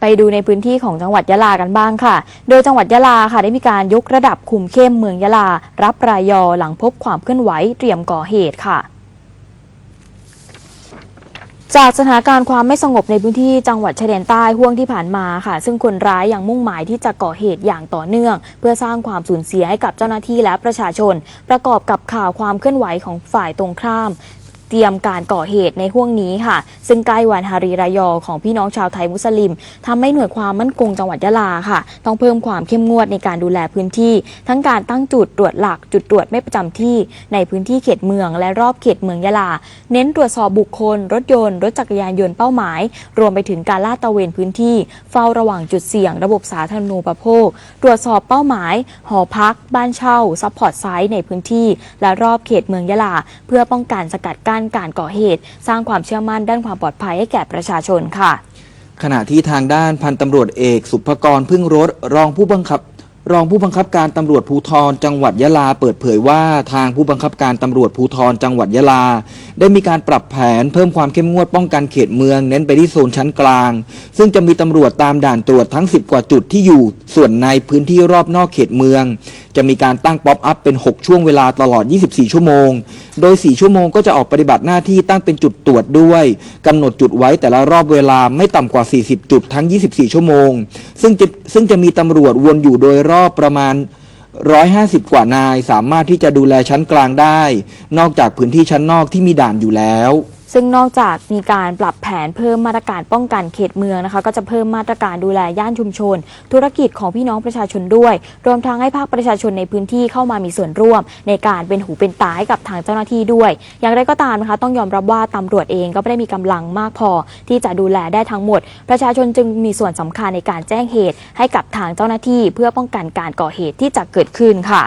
ไปดูในพื้นที่ของจังหวัดยะลากันบ้างค่ะ โดยจังหวัดยะลาค่ะได้มีการยกระดับคุมเข้มเมืองยะลา รับรายยอหลังพบความเคลื่อนไหวเตรียมก่อเหตุค่ะจากสถานการณ์ความไม่สงบในพื้นที่จังหวัดชายแดนใต้ห่วงที่ผ่านมาค่ะ ซึ่งคนร้ายยังมุ่งหมายที่จะก่อเหตุอย่างต่อเนื่อง เพื่อสร้างความสูญเสียให้กับเจ้าหน้าที่และประชาชน ประกอบกับข่าวความเคลื่อนไหวของฝ่ายตรงข้าม เตรียมการก่อเหตุในห่วงนี้ค่ะ ซึ่งใกล้วันฮารีรายอของพี่น้องชาวไทยมุสลิมทำให้หน่วยความมั่นคงจังหวัดยะลาค่ะ ต้องเพิ่มความเข้มงวดในการดูแลพื้นที่ ทั้งการตั้งจุดตรวจหลัก จุดตรวจไม่ประจำที่ ในพื้นที่เขตเมืองและรอบเขตเมืองยะลา เน้นตรวจสอบบุคคล รถยนต์รถจักรยานยนต์เป้าหมาย รวมไปถึงการลาดตระเวนพื้นที่ เฝ้าระวังจุดเสี่ยง ระบบสาธารณูปโภค ตรวจสอบเป้าหมาย หอพัก บ้านเช่าซัพพอร์ตไซต์ในพื้นที่ และรอบเขตเมืองยะลา เพื่อป้องกันสกัดกั้นการก่อเหตุ สร้างความเชื่อมั่นด้านความปลอดภัยให้แก่ประชาชนค่ะ ขณะที่ทางด้านพันตำรวจเอกสุภกรพึ่งรถรองผู้บังคับรองผู้บังคับการตำรวจภูธรจังหวัดยะลา เปิดเผยว่าทางผู้บังคับการตำรวจภูธรจังหวัดยะลา ได้มีการปรับแผนเพิ่มความเข้มงวดป้องกันเขตเมือง เน้นไปที่โซนชั้นกลาง ซึ่งจะมีตำรวจตามด่านตรวจทั้ง 10 กว่าจุดที่อยู่ ส่วนในพื้นที่รอบนอกเขตเมือง จะมีการตั้งป๊อปอัพเป็น 6 ช่วงเวลาตลอด 24 ชั่วโมง โดย 4 ชั่วโมงก็จะออกปฏิบัติหน้าที่ตั้งเป็นจุดตรวจด้วยกำหนดจุดไว้แต่ละรอบเวลาไม่ต่ำกว่า 40 จุดทั้ง 24 ชั่วโมง ซึ่งจะซึ่งจะมีตำรวจวนอยู่โดยรอบประมาณ150 กว่านายสามารถที่จะดูแลชั้นกลางได้ นอกจากพื้นที่ชั้นนอกที่มีด่านอยู่แล้ว ซึ่งนอกจากมีการปรับแผนเพิ่มมาตรการป้องกันเขตเมืองนะคะ ก็จะเพิ่มมาตรการดูแลย่านชุมชน ธุรกิจของพี่น้องประชาชนด้วย รวมทั้งให้ภาคประชาชนในพื้นที่เข้ามามีส่วนร่วม ในการเป็นหูเป็นตาให้กับทางเจ้าหน้าที่ด้วย อย่างไรก็ตามนะคะ ต้องยอมรับว่าตำรวจเองก็ไม่ได้มีกำลังมากพอ ที่จะดูแลได้ทั้งหมด ประชาชนจึงมีส่วนสำคัญในการแจ้งเหตุ ให้กับทางเจ้าหน้าที่ เพื่อป้องกันการก่อเหตุที่จะเกิดขึ้นค่ะ